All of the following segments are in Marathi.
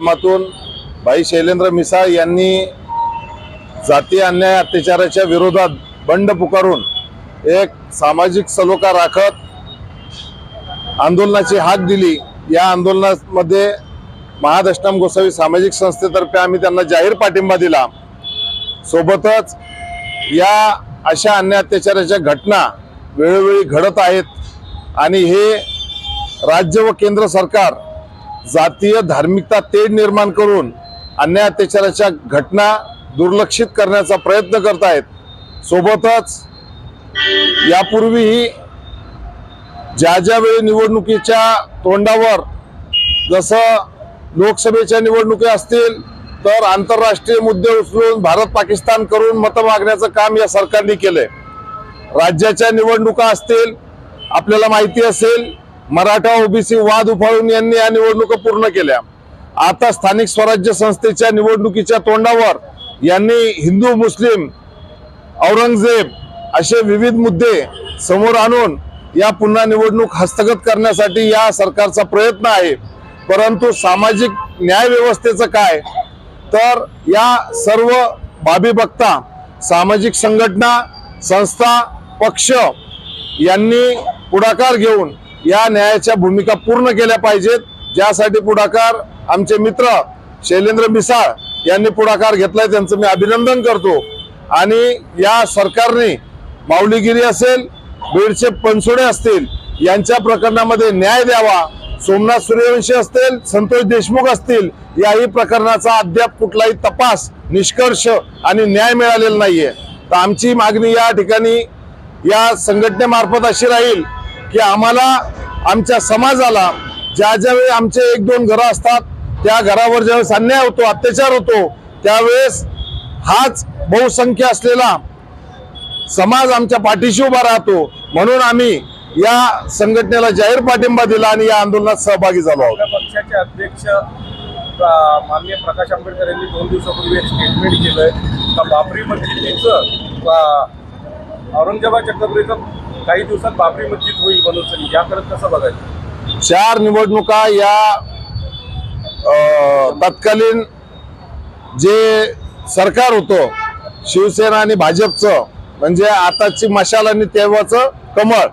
माध्यमातून भाई शैलेंद्र मिसाळ यांनी जाती अन्याय अत्याचाराच्या विरोधात बंड पुकारून एक सामाजिक सलोखा राखत आंदोलनाची हाक दिली. या आंदोलनामध्ये महादशनाम गोसावी सामाजिक संस्थेतर्फे आम्ही त्यांना जाहीर पाठिंबा दिला. सोबतच या अशा अन्याय अत्याचाराच्या घटना वेळोवेळी घडत आहेत आणि हे राज्य व केंद्र सरकार जातीय धार्मिकता तेढ निर्माण करून अन्याय अत्याचाराच्या घटना दुर्लक्षित करण्याचा प्रयत्न करत आहेत. सोबतच यापूर्वीही ज्या ज्या वेळी निवडणुकीच्या तोंडावर जसं लोकसभेच्या निवडणुकी असतील तर आंतरराष्ट्रीय मुद्दे उचलून भारत पाकिस्तान करून मतं मागण्याचं काम या सरकारने केलंय. राज्याच्या निवडणुका असतील आपल्याला माहिती असेल मराठा ओबीसी वाद उफाळून यांनी या निवडणुका पूर्ण केल्या. आता स्थानिक स्वराज्य संस्थेच्या निवडणुकीच्या तोंडावर यांनी हिंदू मुस्लिम औरंगजेब असे विविध मुद्दे समोर आणून या पुन्हा निवडणूक हस्तगत करण्यासाठी या सरकारचा प्रयत्न आहे. परंतु सामाजिक न्याय व्यवस्थेचं काय? तर या सर्व बाबी बघता सामाजिक संघटना संस्था पक्ष यांनी पुढाकार घेऊन या न्यायाच्या भूमिका पूर्ण केल्या पाहिजेत. ज्यासाठी पुढाकार आमचे मित्र शैलेंद्र मिसाळ यांनी पुढाकार घेतलाय त्यांचं मी अभिनंदन करतो. आणि या सरकारने माऊलीगिरी असेल बीडचे पनसोडे असतील यांच्या प्रकरणामध्ये न्याय द्यावा. सोमनाथ सूर्यवंशी असतील संतोष देशमुख असतील याही प्रकरणाचा अद्याप कुठलाही तपास निष्कर्ष आणि न्याय मिळालेला नाहीये. तर आमची मागणी या ठिकाणी या संघटनेमार्फत अशी राहील की आम्हाला आमच्या समाजाला ज्या ज्यावेळी आमचे एक दोन घरं असतात त्या घरावर ज्यावेळेस अन्याय होतो अत्याचार होतो त्यावेळेस हाच बहुसंख्य असलेला समाज आमच्या पाठीशी उभा राहतो. म्हणून आम्ही या संघटनेला जाहीर पाठिंबा दिला आणि या आंदोलनात सहभागी झालो आहोत. पक्षाचे अध्यक्ष माननीय प्रकाश आंबेडकर यांनी दोन दिवसापूर्वी एक स्टेटमेंट केलंय. बाबरी मस्जिदीचं औरंगाबाद चक्रपुरीचं काही दिवसात बाबरी मस्जिद होईल बनवसरी याकडे कसं बघायचं? चार निवडणुका या तत्कालीन जे सरकार होतं शिवसेना आणि भाजपचं म्हणजे आताची मशाल आणि तेव्हाचं कमळ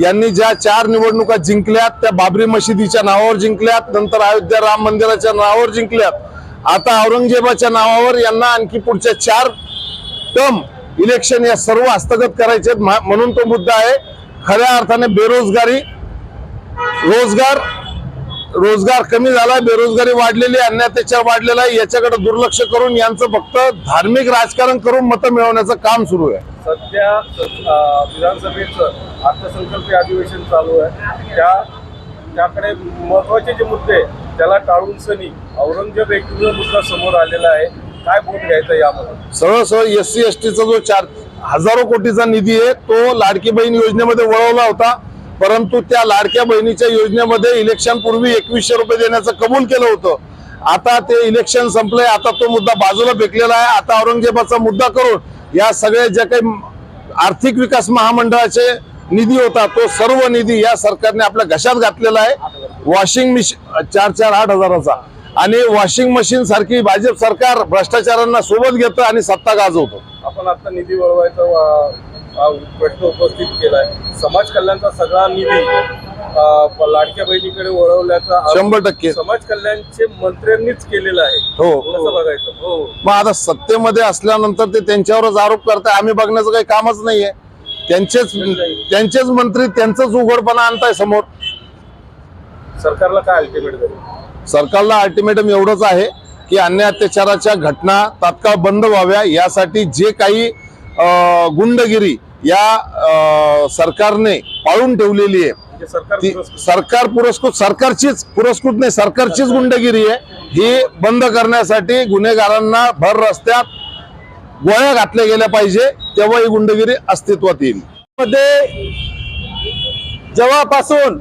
यांनी ज्या चार निवडणुका जिंकल्यात त्या बाबरी मशिदीच्या नावावर जिंकल्यात नंतर अयोध्या राम मंदिराच्या नावावर जिंकल्यात आता औरंगजेबाच्या नावावर यांना आणखी पुढच्या चार टर्म इलेक्शन या सर्व हस्तगत करायचे आहेत. म्हणून तो मुद्दा आहे. खऱ्या अर्थाने बेरोजगारी रोजगार रोजगार कमी झाला बेरोजगारी वाढलेली आहे, वाढलेला आहे. याच्याकडे दुर्लक्ष करून यांचं फक्त धार्मिक राजकारण करून मतं मिळवण्याचं काम सुरू आहे. सध्या विधानसभेचं अर्थसंकल्पीय अधिवेशन चालू आहे. त्या त्याकडे महत्त्वाचे जे मुद्दे त्याला टाळून सनी औरंगजेब एक मुद्दा समोर आलेला आहे. काय बोध घ्यायचं यामध्ये सरळ सरळ एस सी एस टीचा जो चार हजारो कोटीचा निधी आहे तो लाडकी बहीण योजनेमध्ये वळवला होता. परंतु त्या लाडक्या बहिणीच्या योजनेमध्ये इलेक्शन पूर्वी एकवीसशे रुपये देण्याचं कबूल केलं होतं. आता ते इलेक्शन संपलंय आता तो मुद्दा बाजूला फेकलेला आहे. आता औरंगजेबाचा मुद्दा करून या सगळ्या ज्या काही आर्थिक विकास महामंडळाचे निधी होता तो सर्व निधी या सरकारने आपल्या घशात घातलेला आहे. वॉशिंग मशीन चार चार आठ हजाराचा. आणि वॉशिंग मशीन सारखी भाजप सरकार भ्रष्टाचारांना सोबत घेतं आणि सत्ता गाजवतो. आपण आता निधी वळवायचा प्रश्न उपस्थित केलाय. समाज कल्याणचा सगळा निधी लाडक्या बहिणीकडे वळवल्याचा शंभर टक्के. समाज कल्याणचे मंत्र्यांनीच केलेला आहे. हो. कसं बघायचं? हो. मग आता सत्तेमध्ये असल्यानंतर ते त्यांच्यावरच आरोप करताय. आम्ही बघण्याचं काही कामच नाहीये. त्यांचेच त्यांचेच मंत्री त्यांचंच उघडपणा आणताय समोर. सरकारला काय अल्टिमेट करेल सरकारला अल्टिमेटम एवढंच आहे की अन्याय अत्याचाराच्या घटना तात्काळ बंद व्हाव्या यासाठी जे काही अं, गुंडगिरी या सरकारने पाळून ठेवलेली आहे. म्हणजे सरकार सरकार पुरस्कृत सरकारचीच पुरस्कृत नाही सरकारचीच गुंडगिरी आहे. ही बंद करण्यासाठी गुन्हेगारांना भर रस्त्यात गोळ्या घातल्या गेल्या पाहिजे तेव्हा ही गुंडगिरी अस्तित्वात येईल. मध्ये जेव्हापासून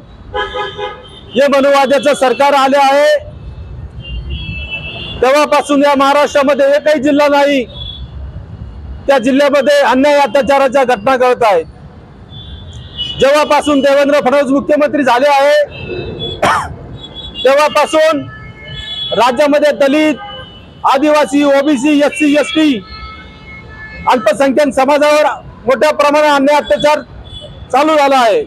हे मनुवाद्याचं सरकार आले आहे. तेव्हापासून या महाराष्ट्रामध्ये एकही जिल्हा नाही. त्या जिल्ह्यामध्ये अन्याय अत्याचाराच्या घटना घडत आहेत. जेव्हापासून देवेंद्र फडणवीस मुख्यमंत्री झाले आहे तेव्हापासून राज्यामध्ये Dalit Adivasi OBC S C S T अल्पसंख्याक समाजावर मोठ्या प्रमाणात अन्याय अत्याचार चालू झाला आहे.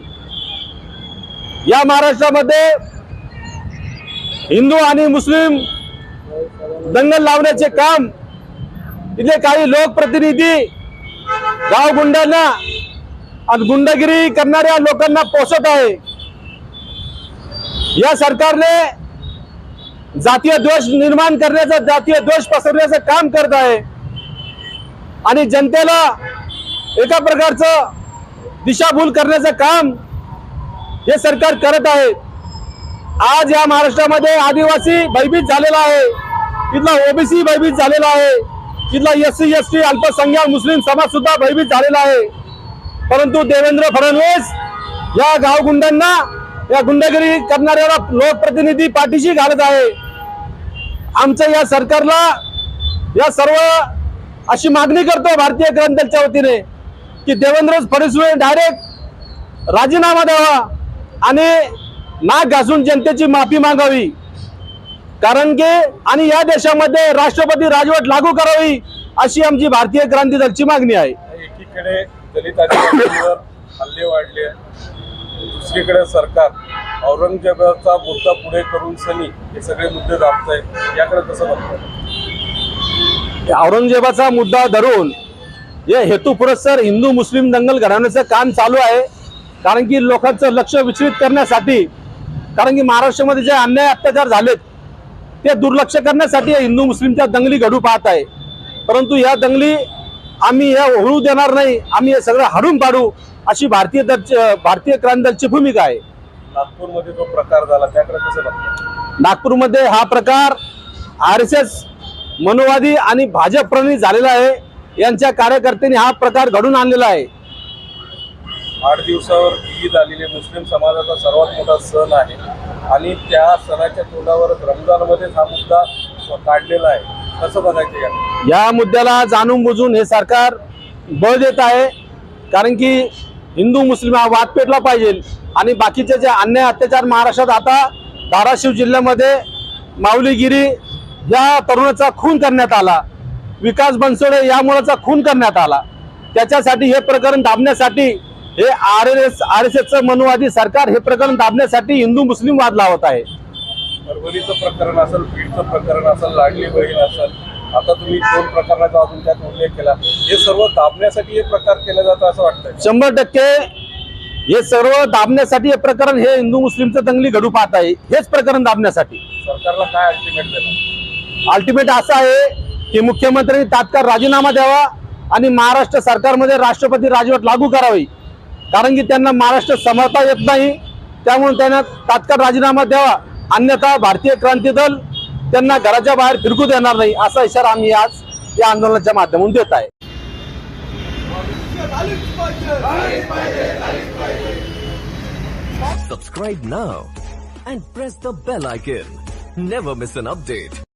या महाराष्ट्रामध्ये हिंदू आणि मुस्लिम दंगल लावण्याचे काम इथले काही लोकप्रतिनिधी गाव गुंडांना आणि गुंडगिरी करणाऱ्या लोकांना पोसत आहे. या सरकारने जातीय द्वेष निर्माण करण्याचं जातीय द्वेष पसरण्याचं काम करत आहे. आणि जनतेला एका प्रकारचं दिशाभूल करण्याचं काम हे सरकार करत आहे. आज या महाराष्ट्रामध्ये आदिवासी भयभीत झालेला आहे. इथला ओबीसी भयभीत झालेला आहे. इथला एस सी एस टी अल्पसंख्याक मुस्लिम समाज सुद्धा भयभीत झालेला आहे. परंतु देवेंद्र फडणवीस या गावगुंडांना या गुंडगिरी करणाऱ्या लोकप्रतिनिधी पाठीशी घालत आहे. आमचं या सरकारला या सर्व अशी मागणी करतो भारतीय क्रांतीच्या वतीने की देवेंद्र फडणवीस डायरेक्ट राजीनामा द्यावा. आणि नाक घासून जनतेची माफी मागावी. कारण की आणि या देशामध्ये राष्ट्रपती राजवट लागू करावी अशी आमची भारतीय क्रांती दलची मागणी आहे. एकीकडे दलित हल्ले वाढले दुसरीकडे सरकार औरंगजेबाचा मुद्दा पुढे करून सनी हे सगळे मुद्दे दाबत आहेत याकडे कसं बघताय? औरंगजेबाचा मुद्दा धरून हे हेतू पुरस्सर हिंदू मुस्लिम दंगल घडवण्याचं काम चालू आहे. कारण की लोकांचं लक्ष विचलित करण्यासाठी कारण की महाराष्ट्रामध्ये जे अन्याय अत्याचार झालेत ते दुर्लक्ष करण्यासाठी हिंदू मुस्लिमच्या दंगली घडू पाहत आहे. परंतु या दंगली आम्ही या होऊ देणार नाही आम्ही हे सगळं हाडून पाडू अशी भारतीय दलची भारतीय क्रांती दलची भूमिका आहे. नागपूरमध्ये जो प्रकार झाला त्याकडे कसं नागपूरमध्ये हा प्रकार आर एस एस मनोवादी आणि भाजप प्रणित झालेला आहे. यांच्या कार्यकर्त्यांनी हा प्रकार घडून आणलेला आहे. आठ दिवसावर ईद आलेली मुस्लिम समाजाचा सर्वात मोठा सण आहे. आणि त्या सणाच्या तोंडावर रमजानमध्येच हा मुद्दा काढलेला आहे. कसं बघायचं या? या मुद्द्याला जाणून बुजून हे सरकार बळ देत आहे. कारण की हिंदू मुस्लिम हा वाद पेटला पाहिजे. आणि बाकीचे जे अन्याय अत्याचार महाराष्ट्रात आता धाराशिव जिल्ह्यामध्ये माऊलीगिरी या तरुणाचा खून करण्यात आला. विकास बनसोडे या मुलाचा खून करण्यात आला. त्याच्यासाठी हे प्रकरण दाबण्यासाठी हे R S S R S एसचं मनुवादी सरकार हे प्रकरण दाबण्यासाठी हिंदू मुस्लिम वाद लावत आहे. परभणीचं प्रकरण असेल बीडचं प्रकरण असेल लाडली बहीण असेल आता तुम्ही दोन प्रकरणाचा अजून त्यात उल्लेख केला. हे सर्व दाबण्यासाठी हे प्रकार केले जातं असं वाटतंय. शंभर टक्के हे सर्व दाबण्यासाठी हे प्रकरण हे हिंदू मुस्लिमचं दंगली घडू पाहत आहे. हेच प्रकरण दाबण्यासाठी. सरकारला काय अल्टिमेट देणार? अल्टिमेट असं आहे की मुख्यमंत्र्यांनी तात्काळ राजीनामा द्यावा आणि महाराष्ट्र सरकारमध्ये राष्ट्रपती राजवट लागू करावी. कारण की त्यांना महाराष्ट्र समजता येत नाही त्यामुळे त्यांना तात्काळ राजीनामा द्यावा अन्यथा भारतीय क्रांती दल त्यांना घराच्या बाहेर फिरकू देणार नाही असा इशारा आम्ही आज या आंदोलनाच्या माध्यमातून देत आहे Subscribe now and press the bell icon. Never miss an update.